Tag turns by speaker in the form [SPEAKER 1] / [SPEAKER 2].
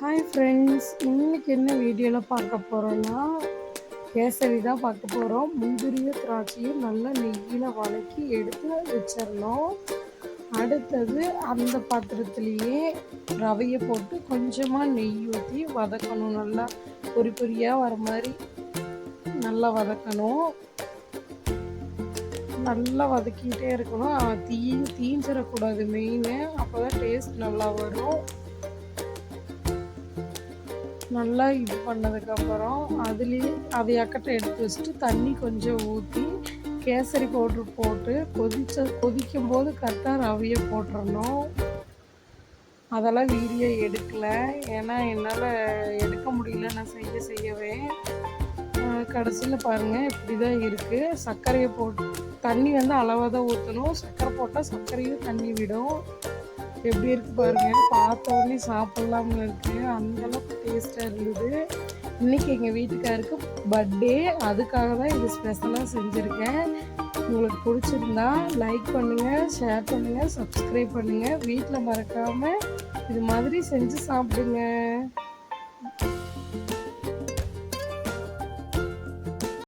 [SPEAKER 1] Hi friends இன்னைக்கு என்ன வீடியோவில் பார்க்க போகிறோன்னா கேசரி தான் பார்க்க போகிறோம் முந்திரியும் திராட்சையும் நல்லா நெய்யில் வதக்கி எடுத்து வச்சிடணும். அடுத்தது அந்த பாத்திரத்துலேயே ரவையை போட்டு கொஞ்சமாக நெய் ஊற்றி வதக்கணும். நல்லா பொறி பொரியாக வர மாதிரி நல்லா வதக்கணும். நல்லா வதக்கிட்டே இருக்கணும். தீ தீஞ்சிடக்கூடாது மெயின் அப்போ தான் டேஸ்ட் நல்லா வரும். நல்லா இது பண்ணதுக்கப்புறம் அதுலேயே அதை அக்கட்டை எடுத்து வச்சுட்டு தண்ணி கொஞ்சம் ஊற்றி கேசரி பவுட்ரு போட்டு கொதிச்ச கொதிக்கும் போது கரெக்டாக ரவையை போட்டுறணும். அதெல்லாம் வீடியோ எடுக்கலை. ஏன்னா என்னால் எடுக்க முடியல. நான் செய்ய செய்யவே. கடைசியில் பாருங்கள் இப்படி தான் இருக்குது சர்க்கரையை போட்டு தண்ணி வந்து அளவாக தான் ஊற்றணும் சர்க்கரை போட்டால் சர்க்கரையும் தண்ணி விடும். எப்படி இருக்குது பாருங்கள் பார்த்த உடனே சாப்பிட்லாம்னு இருக்கு. அந்தளவுக்கு டேஸ்ட்டாக இருந்தது. இன்னைக்கு எங்கள் வீட்டுக்காருக்கு பர்த்டே அதுக்காக தான் இது ஸ்பெஷலாக செஞ்சுருக்கேன். உங்களுக்கு பிடிச்சிருந்தா லைக் பண்ணுங்கள் ஷேர் பண்ணுங்கள் சப்ஸ்கிரைப் பண்ணுங்கள் வீட்டில் மறக்காமல் இது மாதிரி செஞ்சு சாப்பிடுங்க.